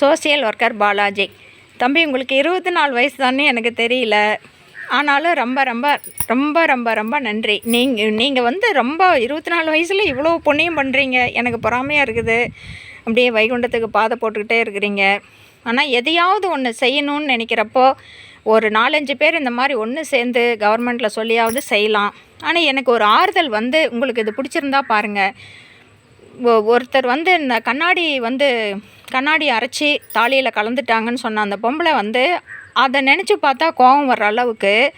Social worker Balaji. தம்பி உங்களுக்கு இருபத்தி நாலு வயசு தானே எனக்கு தெரியல. ஆனாலும் ரொம்ப ரொம்ப ரொம்ப ரொம்ப ரொம்ப நன்றி. நீங்கள் நீங்கள் வந்து ரொம்ப இருபத்தி நாலு வயசில் இவ்வளோ புண்ணியம் பண்ணுறீங்க எனக்கு பொறாமையாக இருக்குது. அப்படியே வைகுண்டத்துக்கு பாதை போட்டுக்கிட்டே இருக்கிறீங்க. ஆனால் எதையாவது ஒன்று செய்யணும்னு நினைக்கிறப்போ ஒரு நாலஞ்சு பேர் இந்த மாதிரி ஒன்று சேர்ந்து கவர்மெண்ட்டில் சொல்லியாவது செய்யலாம். ஆனால் எனக்கு ஒரு ஆறுதல் வந்து உங்களுக்கு இது பிடிச்சிருந்தா பாருங்கள் ஒருத்தர் வந்து இந்த கண்ணாடி வந்து கண்ணாடி அரைச்சி தாலியில் கலந்துட்டாங்கன்னு சொன்ன அந்த பொம்பளை வந்து அதை நினச்சி பார்த்தா கோபம் வர்ற அளவுக்கு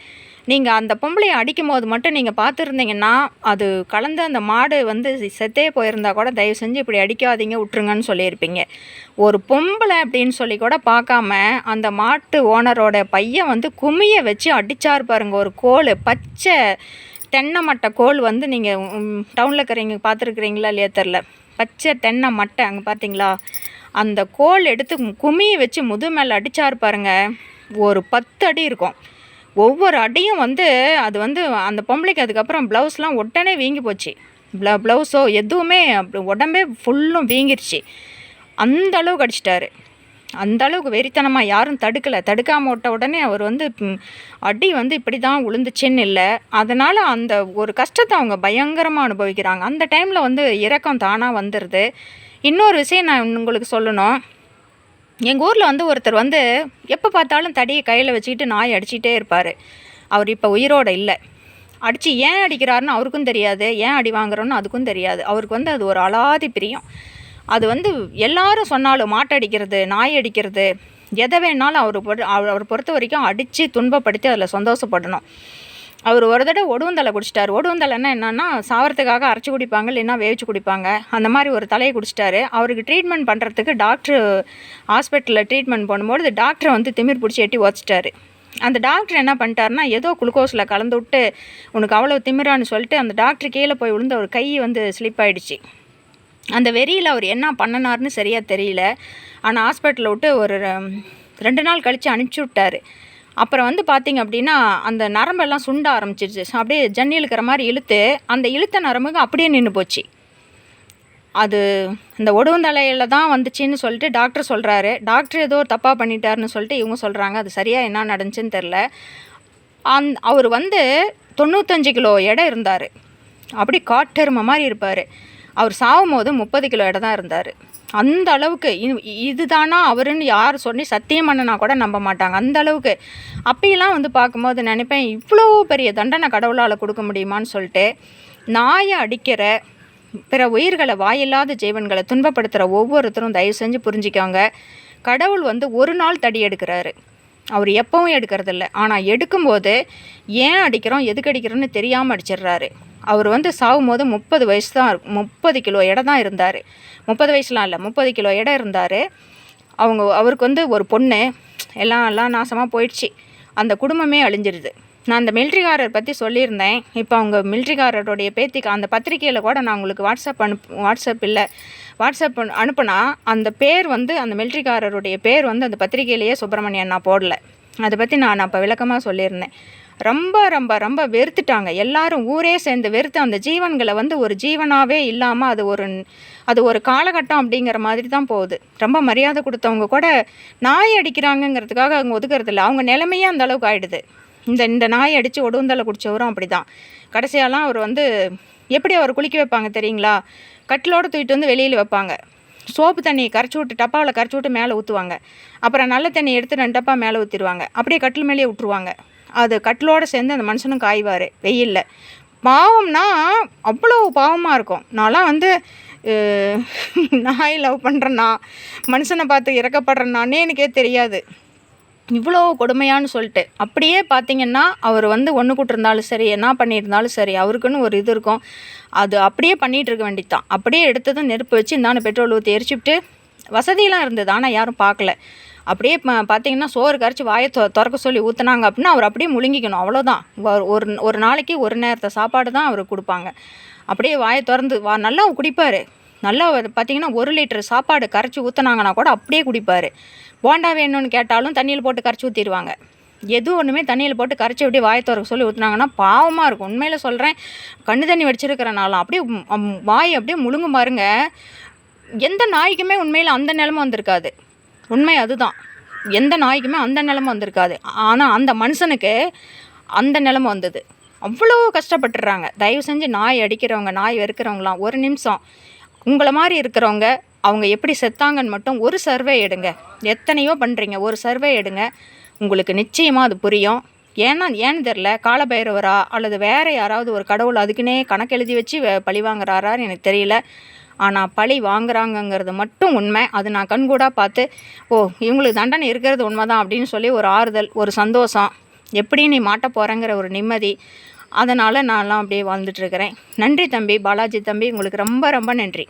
நீங்கள் அந்த பொம்பளையை அடிக்கும் போது மட்டும் நீங்கள் பார்த்துருந்தீங்கன்னா அது கலந்து அந்த மாடு வந்து செத்தே போயிருந்தா கூட தயவு செஞ்சு இப்படி அடிக்காதீங்க விட்ருங்கன்னு சொல்லியிருப்பீங்க. ஒரு பொம்பளை அப்படின்னு சொல்லி கூட பார்க்காம அந்த மாட்டு ஓனரோட பையன் வந்து குமிய வச்சு அடித்தார் பாருங்க ஒரு கோல் பச்சை தென்னை மட்டை கோல் வந்து நீங்கள் டவுனில் இருக்கிறீங்க பார்த்துருக்குறீங்களா இல்லையா தெரில பச்சை தென்னை மட்டை அங்கே பார்த்தீங்களா? அந்த கோல் எடுத்து குமியை வச்சு முது மேலே அடித்தார் பாருங்க. ஒரு பத்து அடி இருக்கும். ஒவ்வொரு அடியும் வந்து அது வந்து அந்த பொம்பளைக்கு அதுக்கப்புறம் ப்ளவுஸ்லாம் உடனே வீங்கி போச்சு. ப்ள ப்ளவுஸோ எதுவுமே அப்படி உடம்பே ஃபுல்லும் வீங்கிருச்சு. அந்த அளவுக்கு அடிச்சிட்டாரு. அந்த அளவுக்கு வெறித்தனமாக யாரும் தடுக்கலை. தடுக்காம விட்ட உடனே அவர் வந்து அடி வந்து இப்படி தான் விழுந்துச்சுன்னு இல்லை. அதனால் அந்த ஒரு கஷ்டத்தை அவங்க பயங்கரமாக அனுபவிக்கிறாங்க. அந்த டைமில் வந்து இரக்கம் தானாக வந்துடுது இன்னொரு விஷயம் நான் உங்களுக்கு சொல்லணும். எங்கள் ஊரில் வந்து ஒருத்தர் வந்து எப்போ பார்த்தாலும் தடியை கையில் வச்சுக்கிட்டு நாய் அடிச்சிட்டே இருப்பார். அவர் இப்போ உயிரோடு இல்லை. அடித்து ஏன் அடிக்கிறாருன்னு அவருக்கும் தெரியாது. ஏன் அடி வாங்குறோன்னு அதுக்கும் தெரியாது. அவருக்கு வந்து அது ஒரு அலாதி பிரியம். அது வந்து எல்லாரும் சொன்னாலும் மாட்டை அடிக்கிறது நாய் அடிக்கிறது எதை வேணாலும் அவர் பொறு- அவர் பொறுத்த வரைக்கும் அடித்து துன்பப்படுத்தி அதில் சந்தோஷப்படணும். அவர் ஒரு தடவை ஒடுவந்தலை குடிச்சிட்டார். ஒடுவந்தலைன்னா என்னென்னா சாவறதுக்காக அரைச்சி குடிப்பாங்க இல்லைன்னா வேவிச்சு குடிப்பாங்க. அந்த மாதிரி ஒரு தலையை குடிச்சிட்டாரு. அவருக்கு ட்ரீட்மெண்ட் பண்ணுறதுக்கு டாக்டர் ஹாஸ்பிட்டலில் ட்ரீட்மெண்ட் பண்ணும்போது டாக்டரை வந்து திமிர் பிடிச்சி எட்டி உதச்சிட்டாரு. அந்த டாக்டர் என்ன பண்ணிட்டாருன்னா ஏதோ குளுக்கோஸில் கலந்து விட்டு உனக்கு அவ்வளோ திமிரான்னு சொல்லிட்டு அந்த டாக்டர் கீழே போய் விழுந்து அவர் கை வந்து ஸ்லிப் ஆகிடுச்சு அந்த வெறியில் அவர் என்ன பண்ணினார்னு சரியாக தெரியல. ஆனால் ஹாஸ்பிட்டலில் விட்டு ஒரு ரெண்டு நாள் கழித்து அனுப்பிச்சி விட்டாரு. அப்புறம் வந்து பார்த்திங்க அப்படின்னா அந்த நரம்பெல்லாம் சுண்ட ஆரம்பிச்சிருச்சு. அப்படியே ஜன்னி இழுக்கிற மாதிரி இழுத்து அந்த இழுத்த நரம்புக்கு அப்படியே நின்று போச்சு. அது இந்த ஒடுவந்தலையில் தான் வந்துச்சுன்னு சொல்லிட்டு டாக்டர் சொல்கிறாரு டாக்டர் ஏதோ தப்பாக பண்ணிட்டாருன்னு சொல்லிட்டு இவங்க சொல்கிறாங்க அது சரியாக என்ன நடந்துச்சுன்னு தெரில அந் அவர் வந்து தொண்ணூத்தஞ்சு கிலோ எடை இருந்தார். அப்படி காட்டெருமை மாதிரி இருப்பார். அவர் சாகும் போது முப்பது கிலோ இடம் தான் இருந்தார். அந்த அளவுக்கு இதுதானா அவருன்னு யார் சொல்லி சத்தியம் பண்ணனா கூட நம்ப மாட்டாங்க. அந்த அளவுக்கு அப்பயெல்லாம் வந்து பார்க்கும்போது நினைப்பேன் இவ்வளோ பெரிய தண்டனை கடவுளால் கொடுக்க முடியுமான்னு சொல்லிட்டு நாயை அடிக்கிற பிற உயிர்களை வாயில்லாத ஜீவன்களை துன்பப்படுத்துகிற ஒவ்வொருத்தரும் தயவு செஞ்சு புரிஞ்சுக்கோங்க. கடவுள் வந்து ஒரு நாள் தடி எடுக்கிறாரு அவர் எப்பவும் எடுக்கிறதில்ல. ஆனால் எடுக்கும்போது ஏன் அடிக்கிறோம் எதுக்கு அடிக்கிறோன்னு தெரியாமல் அடிச்சிடுறாரு. அவர் வந்து சாகும்போது முப்பது வயசு தான் இருக்கும். முப்பது கிலோ எடை தான் இருந்தார். முப்பது வயசுலாம் இல்லை முப்பது கிலோ எடை இருந்தார். அவங்க அவருக்கு வந்து ஒரு பொண்ணு எல்லாம் எல்லாம் நாசமாக போயிடுச்சு. அந்த குடும்பமே அழிஞ்சிருது நான் அந்த மில்ட்ரிகாரர் பற்றி சொல்லியிருந்தேன். இப்போ அவங்க மில்ட்ரிகாரருடைய பேத்திக்கு அந்த பத்திரிக்கையில் கூட நான் உங்களுக்கு வாட்ஸ்அப் அனுப்பு வாட்ஸ்அப் இல்லை. வாட்ஸ்அப் அனு- அனுப்புனா அந்த பேர் வந்து அந்த மில்ட்ரிகாரருடைய பேர் வந்து அந்த பத்திரிக்கையிலேயே சுப்பிரமணியன் நான் போடல. அதை பற்றி நான் அப்போ விளக்கமாக சொல்லியிருந்தேன். ரொம்ப ரொம்ப ரொம்ப வெறுத்துட்டாங்க. எல்லாரும் ஊரே சேர்ந்து வெறுத்து அந்த ஜீவன்களை வந்து ஒரு ஜீவனாகவே இல்லாமல் அது ஒரு அது ஒரு காலகட்டம் அப்படிங்கிற மாதிரி தான் போகுது. ரொம்ப மரியாதை கொடுத்தவங்க கூட நாய் அடிக்கிறாங்கங்கிறதுக்காக அவங்க ஒதுக்கிறது இல்லை அவங்க நிலைமையே அந்த அளவுக்கு ஆகிடுது இந்த இந்த நாய் அடித்து ஒடுந்தலை குடிச்சவரும் அப்படி தான் கடைசியாலாம் அவர் வந்து எப்படி அவர் குளிக்க வைப்பாங்க தெரியுங்களா? கட்டிலோடு தூக்கிட்டு வந்து வெளியில் வைப்பாங்க. சோப்பு தண்ணியை கரைச்சி விட்டு டப்பாவில் கரைச்சி விட்டு மேலே ஊற்றுவாங்க அப்புறம் நல்ல தண்ணி எடுத்து ரெண்டு டப்பா மேலே ஊற்றிடுவாங்க அப்படியே கட்டில் மேலேயே விட்டுருவாங்க. அது கட்டிலோடு சேர்ந்து அந்த மனுஷனும் காய்வார் வெயிலில். பாவம்னா அவ்வளோ பாவமாக இருக்கும். நான்லாம் வந்து நாய் லவ் பண்ணுறேன்னா மனுஷனை பார்த்து இறக்கப்படுறேன்னானே எனக்கே தெரியாது. இவ்வளோ கொடுமையான்னு சொல்லிட்டு. அப்படியே பார்த்தீங்கன்னா அவர் வந்து ஒன்று கூட்டிருந்தாலும் சரி என்ன பண்ணியிருந்தாலும் சரி அவருக்குன்னு ஒரு இது இருக்கும். அது அப்படியே பண்ணிகிட்டு இருக்க வேண்டியதுதான். அப்படியே எடுத்ததும் நெருப்பு வச்சு இந்தான பெட்ரோல் ஊற்றி எரிச்சுட்டு வசதியெல்லாம் இருந்தது. ஆனால் யாரும் பார்க்கல. அப்படியே பார்த்தீங்கன்னா சோறு கரைச்சி வாயை தொ திறக்க சொல்லி ஊற்றுனாங்க அப்படின்னா அவர் அப்படியே முழுங்கிக்கணும். அவ்வளோதான் ஒரு ஒரு நாளைக்கு ஒரு நேரத்தை சாப்பாடு தான் அவருக்கு கொடுப்பாங்க. அப்படியே வாயை திறந்து வா நல்லா குடிப்பார். நல்லா பார்த்தீங்கன்னா ஒரு லிட்டர் சாப்பாடு கரைச்சி ஊற்றுனாங்கன்னா கூட அப்படியே குடிப்பார். போண்டா வேணும்னு கேட்டாலும் தண்ணியில் போட்டு கரைச்சி ஊற்றிடுவாங்க எது ஒன்றுமே தண்ணியில் போட்டு கரைச்சி அப்படியே வாயை திறக்க சொல்லி ஊற்றுனாங்கன்னா பாவமாக இருக்கும். உண்மையில் சொல்கிறேன் கண்ணு தண்ணி வடிச்சிருக்கிறனாலும் அப்படியே வாய் அப்படியே முழுங்கும் பாருங்க. எந்த நாய்க்குமே உண்மையில் அந்த நிலமை வந்திருக்காது. உண்மை அதுதான். எந்த நாய்க்குமே அந்த நிலமை வந்திருக்காது. ஆனால் அந்த மனுஷனுக்கு அந்த நிலமை வந்தது. அவ்வளோ கஷ்டப்பட்டுறாங்க. தயவு செஞ்சு நாய் அடிக்கிறவங்க நாய் வெறுக்கிறவங்களாம் ஒரு நிமிஷம். உங்களை மாதிரி இருக்கிறவங்க அவங்க எப்படி செத்தாங்கன்னு மட்டும் ஒரு சர்வே எடுங்க. எத்தனையோ பண்ணுறீங்க ஒரு சர்வே எடுங்க. உங்களுக்கு நிச்சயமாக அது புரியும். ஏன்னா ஏன்னு தெரில காலபைரவரா அல்லது வேறு யாராவது ஒரு கடவுள் அதுக்குன்னே கணக்கு எழுதி வச்சு பழி வாங்குறாரான்னு எனக்கு தெரியல. ஆனால் பழி வாங்குறாங்கங்கிறது மட்டும் உண்மை. அது நான் கண்கூடாக பார்த்து ஓ இவங்களுக்கு தண்டனை இருக்கிறது உண்மைதான் அப்படின்னு சொல்லி ஒரு ஆறுதல் ஒரு சந்தோஷம். எப்படி நீ மாட்ட போகிறேங்கிற ஒரு நிம்மதி. அதனால் நான்லாம் அப்படியே வாழ்ந்துட்டுருக்கிறேன். நன்றி தம்பி பாலாஜி தம்பி உங்களுக்கு ரொம்ப ரொம்ப நன்றி.